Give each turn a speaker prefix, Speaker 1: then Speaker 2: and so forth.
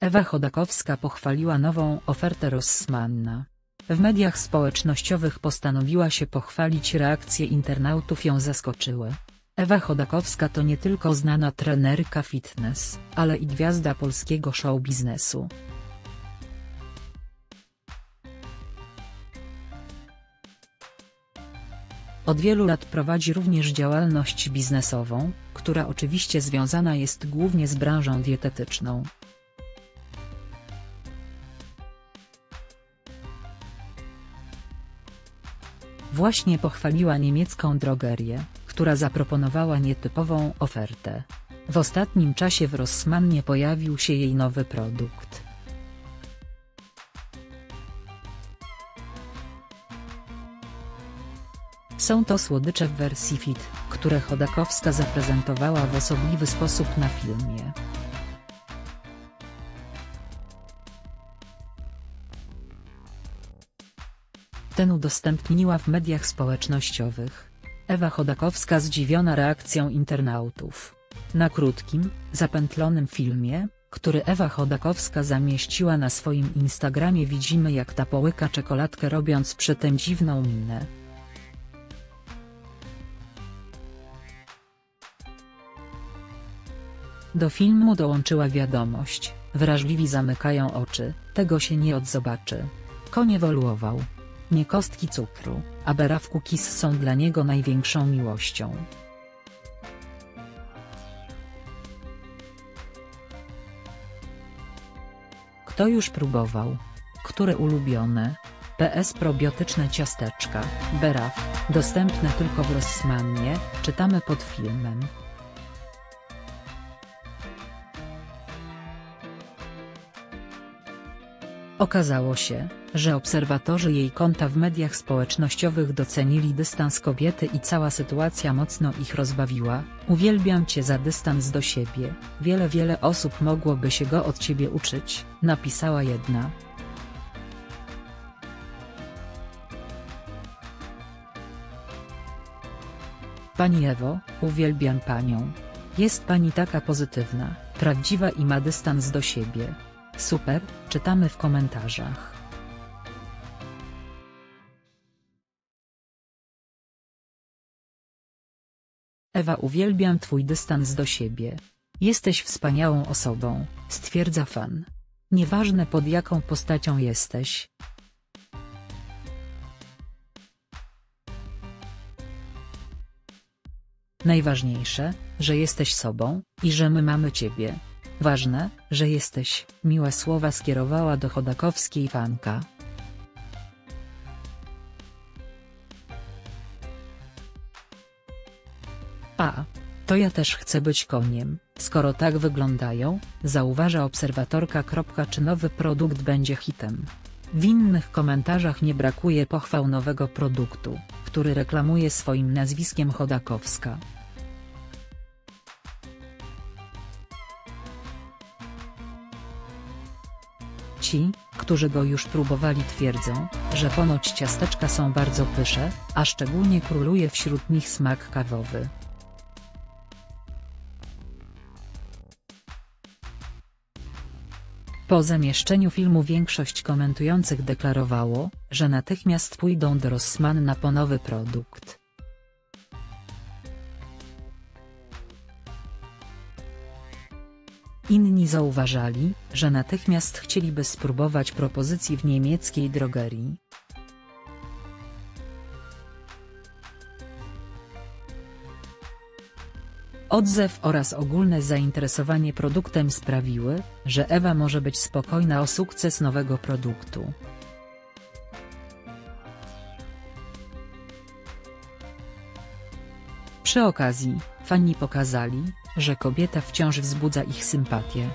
Speaker 1: Ewa Chodakowska pochwaliła nową ofertę Rossmanna. W mediach społecznościowych postanowiła się pochwalić reakcje internautów ją zaskoczyły. Ewa Chodakowska to nie tylko znana trenerka fitness, ale i gwiazda polskiego show biznesu. Od wielu lat prowadzi również działalność biznesową, która oczywiście związana jest głównie z branżą dietetyczną. Właśnie pochwaliła niemiecką drogerię, która zaproponowała nietypową ofertę. W ostatnim czasie w Rossmannie pojawił się jej nowy produkt. Są to słodycze w wersji fit, które Chodakowska zaprezentowała w osobliwy sposób na filmie. Ten udostępniła w mediach społecznościowych. Ewa Chodakowska zdziwiona reakcją internautów. Na krótkim, zapętlonym filmie, który Ewa Chodakowska zamieściła na swoim Instagramie widzimy jak ta połyka czekoladkę robiąc przytem dziwną minę. Do filmu dołączyła wiadomość, wrażliwi zamykają oczy, tego się nie odzobaczy. Koń ewoluował. Nie kostki cukru, a Beraf Cookies są dla niego największą miłością. Kto już próbował? Które ulubione? PS Probiotyczne ciasteczka, Beraf, dostępne tylko w Rossmannie, czytamy pod filmem. Okazało się, że obserwatorzy jej konta w mediach społecznościowych docenili dystans kobiety i cała sytuacja mocno ich rozbawiła. Uwielbiam cię za dystans do siebie, wiele wiele osób mogłoby się go od ciebie uczyć, napisała jedna. Pani Ewo, uwielbiam panią. Jest pani taka pozytywna, prawdziwa i ma dystans do siebie. Super, czytamy w komentarzach. Ewa uwielbiam twój dystans do siebie. Jesteś wspaniałą osobą, stwierdza fan. Nieważne pod jaką postacią jesteś. Najważniejsze, że jesteś sobą, i że my mamy ciebie. Ważne, że jesteś, miłe słowa skierowała do Chodakowskiej fanka. A, to ja też chcę być koniem, skoro tak wyglądają, zauważa obserwatorka. Czy nowy produkt będzie hitem? W innych komentarzach nie brakuje pochwał nowego produktu, który reklamuje swoim nazwiskiem Chodakowska. Ci, którzy go już próbowali twierdzą, że ponoć ciasteczka są bardzo pysze, a szczególnie króluje wśród nich smak kawowy. Po zamieszczeniu filmu większość komentujących deklarowało, że natychmiast pójdą do Rossmanna po nowy produkt. Inni zauważali, że natychmiast chcieliby spróbować propozycji w niemieckiej drogerii. Odzew oraz ogólne zainteresowanie produktem sprawiły, że Ewa może być spokojna o sukces nowego produktu. Przy okazji, fani pokazali, że kobieta wciąż wzbudza ich sympatię.